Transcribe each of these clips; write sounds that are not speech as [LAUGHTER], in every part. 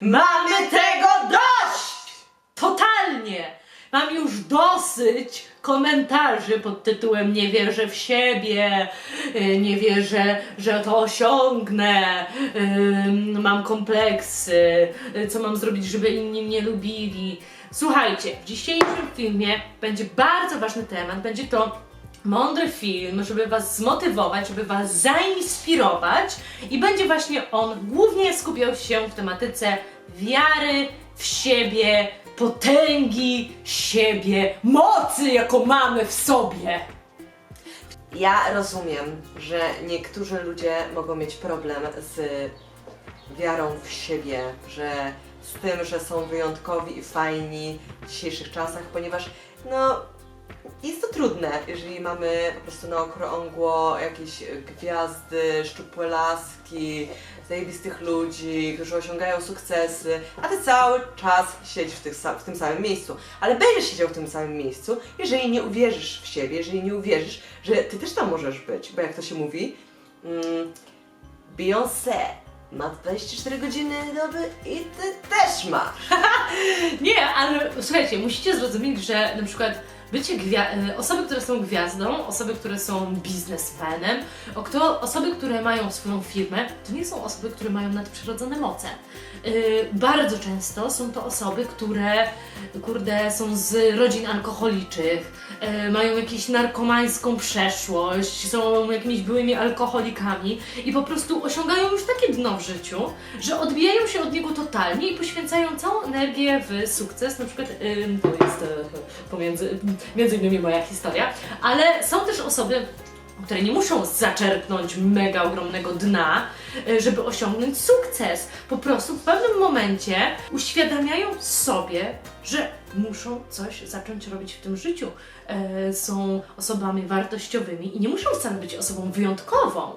Mamy tego dość! Totalnie! Mam już dosyć komentarzy pod tytułem Nie wierzę w siebie, y, nie wierzę, że to osiągnę, ym, mam kompleksy, y, co mam zrobić, żeby inni mnie lubili. Słuchajcie, w dzisiejszym filmie będzie bardzo ważny temat, będzie to mądry film, żeby Was zmotywować, żeby Was zainspirować i będzie właśnie on głównie skupiał się w tematyce wiary w siebie, potęgi siebie, mocy, jaką mamy w sobie. Ja rozumiem, że niektórzy ludzie mogą mieć problem z wiarą w siebie, że z tym, że są wyjątkowi i fajni w dzisiejszych czasach, ponieważ no jest to trudne, jeżeli mamy po prostu na okrągło jakieś gwiazdy, szczupłe laski, zajebistych ludzi, którzy osiągają sukcesy, a ty cały czas siedzisz w, tych, w tym samym miejscu. Ale będziesz siedział w tym samym miejscu, jeżeli nie uwierzysz w siebie, jeżeli nie uwierzysz, że ty też tam możesz być, bo jak to się mówi, mm, Beyoncé ma 24 godziny doby i ty też masz. [LAUGHS] Nie, ale słuchajcie, musicie zrozumieć, że na przykład bycie e, osoby, które są gwiazdą, osoby, które są biznesmenem, osoby, które mają swoją firmę, to nie są osoby, które mają nadprzyrodzone moce. Yy, bardzo często są to osoby, które kurde, są z rodzin alkoholiczych, yy, mają jakąś narkomańską przeszłość, są jakimiś byłymi alkoholikami i po prostu osiągają już takie dno w życiu, że odbijają się od niego totalnie i poświęcają całą energię w sukces. Na przykład to jest e, pomiędzy, między innymi moja historia, ale są też osoby, które nie muszą zaczerpnąć mega ogromnego dna, e, żeby osiągnąć sukces. Po prostu w pewnym momencie uświadamiają sobie, że muszą coś zacząć robić w tym życiu. E, są osobami wartościowymi i nie muszą wcale być osobą wyjątkową,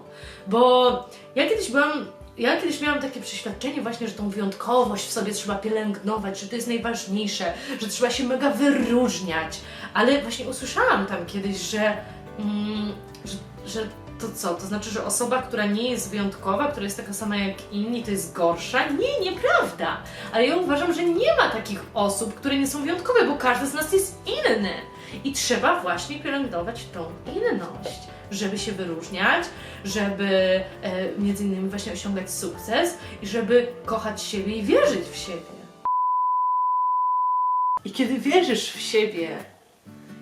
bo ja kiedyś byłam ja kiedyś miałam takie przeświadczenie właśnie, że tą wyjątkowość w sobie trzeba pielęgnować, że to jest najważniejsze, że trzeba się mega wyróżniać. Ale właśnie usłyszałam tam kiedyś, że, mm, że, że to co? To znaczy, że osoba, która nie jest wyjątkowa, która jest taka sama jak inni, to jest gorsza? Nie, nieprawda. Ale ja uważam, że nie ma takich osób, które nie są wyjątkowe, bo każdy z nas jest inny. I trzeba właśnie pielęgnować tą inność, żeby się wyróżniać, żeby e, między innymi właśnie osiągać sukces i żeby kochać siebie i wierzyć w siebie. I kiedy wierzysz w siebie,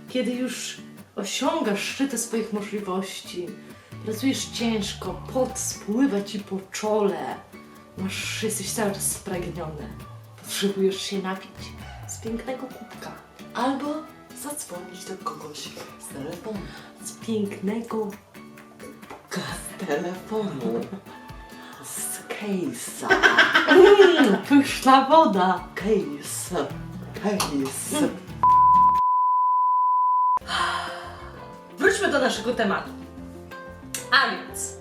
kiedy już osiągasz szczyty swoich możliwości, pracujesz ciężko, pot spływa ci po czole, masz, jesteś cały czas spragniony, potrzebujesz się napić z pięknego kubka albo zadzwonić do kogoś Z telefonu. z pięknego Z telefonu. Z case'a. Mm, pyszna woda. Case. Case. Wróćmy do naszego tematu. A więc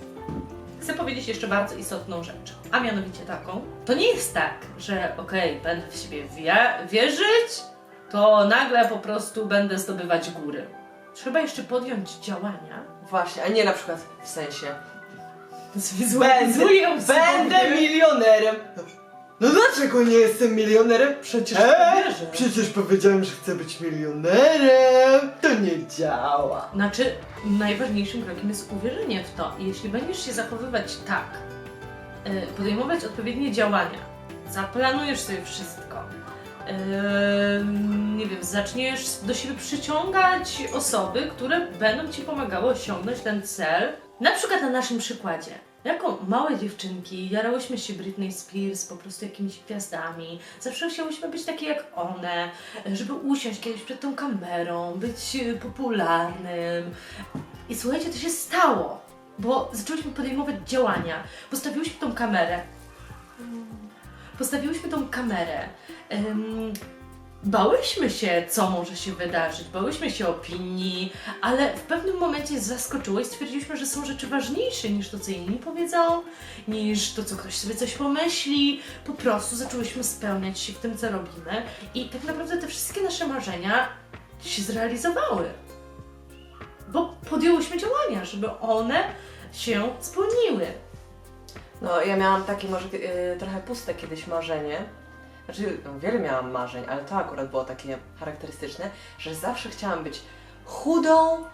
chcę powiedzieć jeszcze bardzo istotną rzecz, a mianowicie taką. To nie jest tak, że okej, będę w siebie wie- wierzyć, to nagle po prostu będę zdobywać góry. Trzeba jeszcze podjąć działania. Właśnie, a nie na przykład w sensie. Będę sobie. milionerem! No dlaczego nie jestem milionerem? Przecież Eee, wierzę. Przecież powiedziałem, że chcę być milionerem! To nie działa! Znaczy, najważniejszym krokiem jest uwierzenie w to. I jeśli będziesz się zachowywać tak, e, podejmować odpowiednie działania, zaplanujesz sobie wszystko, nie wiem, zaczniesz do siebie przyciągać osoby, które będą ci pomagały osiągnąć ten cel. Na przykład na naszym przykładzie. Jako małe dziewczynki jarałyśmy się Britney Spears, po prostu jakimiś gwiazdami. Zawsze chciałyśmy być takie jak one, żeby usiąść kiedyś przed tą kamerą, być popularnym. I słuchajcie, to się stało, bo zaczęłyśmy podejmować działania. Postawiłyśmy tą kamerę. Postawiłyśmy tą kamerę. Em, bałyśmy się, co może się wydarzyć, bałyśmy się opinii, ale w pewnym momencie zaskoczyło i stwierdziliśmy, że są rzeczy ważniejsze niż to, co inni powiedzą, niż to, co ktoś sobie coś pomyśli. Po prostu zaczęłyśmy spełniać się w tym, co robimy i tak naprawdę te wszystkie nasze marzenia się zrealizowały. Bo podjęłyśmy działania, żeby one się spełniły. No, ja miałam takie może y, trochę puste kiedyś marzenie. Znaczy, no, wiele miałam marzeń, ale to akurat było takie charakterystyczne, że zawsze chciałam być chudą,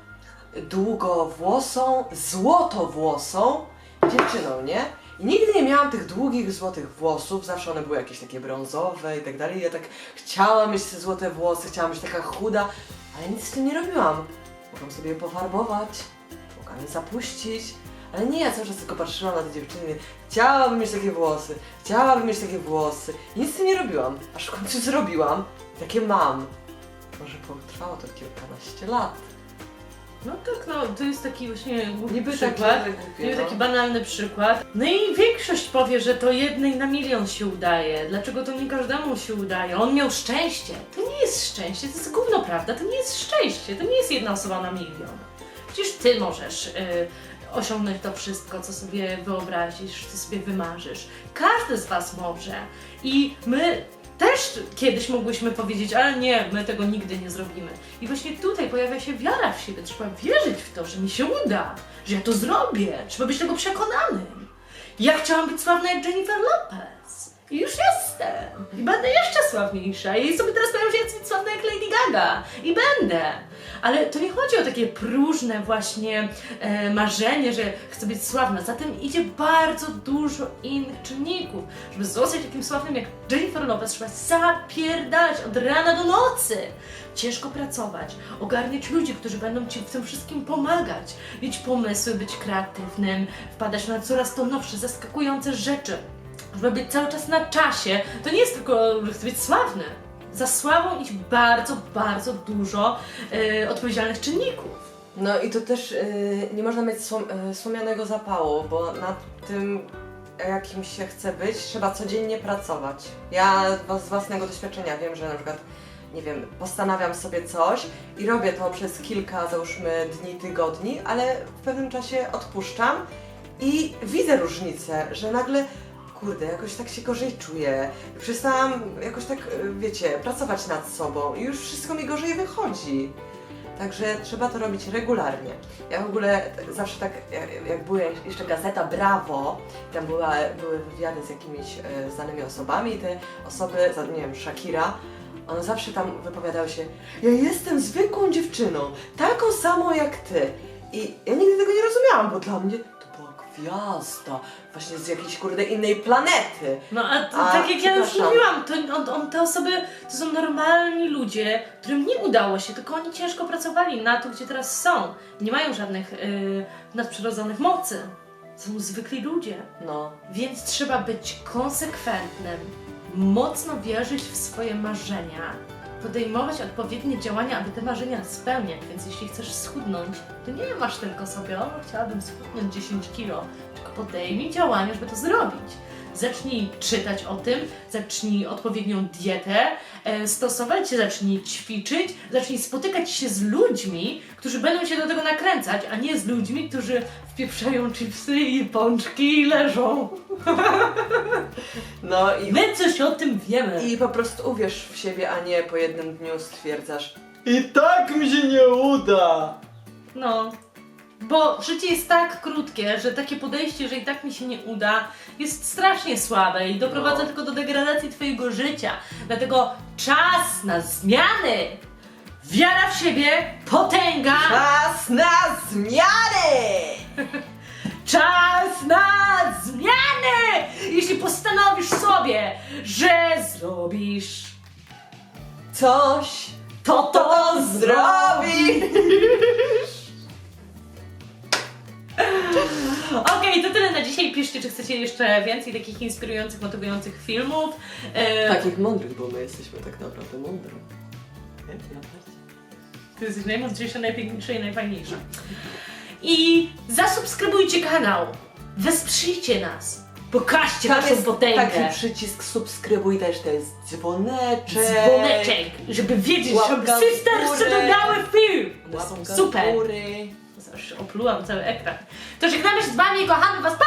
długowłosą, złotowłosą dziewczyną, nie? I nigdy nie miałam tych długich, złotych włosów, zawsze one były jakieś takie brązowe i tak dalej. Ja tak chciałam mieć te złote włosy, chciałam być taka chuda, ale nic z tym nie robiłam. Mogłam sobie je pofarbować, mogłam je zapuścić, ale nie, ja cały czas tylko patrzyłam na te dziewczyny. Chciałabym mieć takie włosy, chciałabym mieć takie włosy. I nic z tym nie robiłam, aż w końcu zrobiłam. i Takie mam. Może potrwało to kilkanaście lat. No tak, no to jest taki właśnie głupi Niby przykład. taki, ale głupie, Niby no. taki banalny przykład. No i większość powie, że to jednej na milion się udaje. Dlaczego to nie każdemu się udaje? On miał szczęście. To nie jest szczęście, to jest gówno prawda. To nie jest szczęście, to nie jest jedna osoba na milion. Przecież ty możesz y, osiągnąć to wszystko, co sobie wyobrazisz, co sobie wymarzysz. Każdy z was może. I my też kiedyś mogłyśmy powiedzieć, ale nie, my tego nigdy nie zrobimy. I właśnie tutaj pojawia się wiara w siebie. Trzeba wierzyć w to, że mi się uda, że ja to zrobię. Trzeba być tego przekonanym. Ja chciałam być sławna jak Jennifer Lopez. I już jestem. I będę jeszcze sławniejsza. I sobie teraz powiem, że być sławna jak Lady Gaga. I będę. Ale to nie chodzi o takie próżne właśnie e, marzenie, że chcę być sławna. Za tym idzie bardzo dużo innych czynników. Żeby zostać takim sławnym jak Jennifer Lopez, trzeba zapierdalać od rana do nocy. Ciężko pracować, ogarniać ludzi, którzy będą Ci w tym wszystkim pomagać, mieć pomysły, być kreatywnym, wpadać na coraz to nowsze, zaskakujące rzeczy, żeby być cały czas na czasie. To nie jest tylko, że chcę być sławny. Za sławą idzie bardzo, bardzo dużo e, odpowiedzialnych czynników. No i to też y, nie można mieć słom, y, słomianego zapału, bo nad tym, jakim się chce być, trzeba codziennie pracować. Ja z własnego doświadczenia wiem, że na przykład, nie wiem, postanawiam sobie coś i robię to przez kilka, załóżmy, dni, tygodni, ale w pewnym czasie odpuszczam i widzę różnicę, że nagle kurde, jakoś tak się gorzej czuję. Przestałam jakoś tak, y, wiecie, pracować nad sobą i już wszystko mi gorzej wychodzi. Także trzeba to robić regularnie. Ja w ogóle zawsze tak, jak- jak była jeszcze gazeta Brawo, tam była, były wywiady z jakimiś e, znanymi osobami i te osoby, nie wiem, Shakira, one zawsze tam wypowiadały się ja jestem zwykłą dziewczyną, taką samą jak ty. I ja nigdy tego nie rozumiałam, bo dla mnie gwiazda, właśnie z jakiejś kurde innej planety. No a, to, A, tak jak ja już mówiłam, to on, on, te osoby to są normalni ludzie, którym nie udało się, tylko oni ciężko pracowali na to, gdzie teraz są. Nie mają żadnych y, nadprzyrodzonych mocy. Są zwykli ludzie. No. Więc trzeba być konsekwentnym, mocno wierzyć w swoje marzenia, podejmować odpowiednie działania, aby te marzenia spełniać. Więc jeśli chcesz schudnąć, to nie masz tylko sobie, o, chciałabym schudnąć 10 kilo, tylko podejmij działania, żeby to zrobić. Zacznij czytać o tym, zacznij odpowiednią dietę e, stosować, zacznij ćwiczyć, zacznij spotykać się z ludźmi, którzy będą cię do tego nakręcać, a nie z ludźmi, którzy wpieprzają chipsy i pączki i leżą. [LAUGHS] No i My coś o tym wiemy. I po prostu uwierz w siebie, a nie po jednym dniu stwierdzasz I tak mi się nie uda! No. Bo życie jest tak krótkie, że takie podejście, że i tak mi się nie uda, jest strasznie słabe i doprowadza No. tylko do degradacji Twojego życia. Dlatego czas na zmiany! Wiara w siebie, potęga! Czas na zmiany! [LAUGHS] Czas na zmiany! Jeśli postanowisz sobie, że zrobisz Coś to, to, to zrobi! [LAUGHS] Okej, to tyle na dzisiaj. Piszcie, czy chcecie jeszcze więcej takich inspirujących, motywujących filmów. E, Takich mądrych, bo my jesteśmy tak naprawdę mądre. Chętnie, chętnie. Ty jesteś najmądrzejsza, najpiękniejsza i najfajniejsza. I zasubskrybujcie kanał. Wesprzyjcie nas. Pokażcie Tam naszą jest potęgę. taki przycisk subskrybuj też, to jest dzwoneczek. Dzwoneczek, żeby wiedzieć, że Łapka w sisters górę. dodały film. Łapka super. w góry. Aż oplułam cały ekran. To żegnamy się z wami, kochamy was, pa!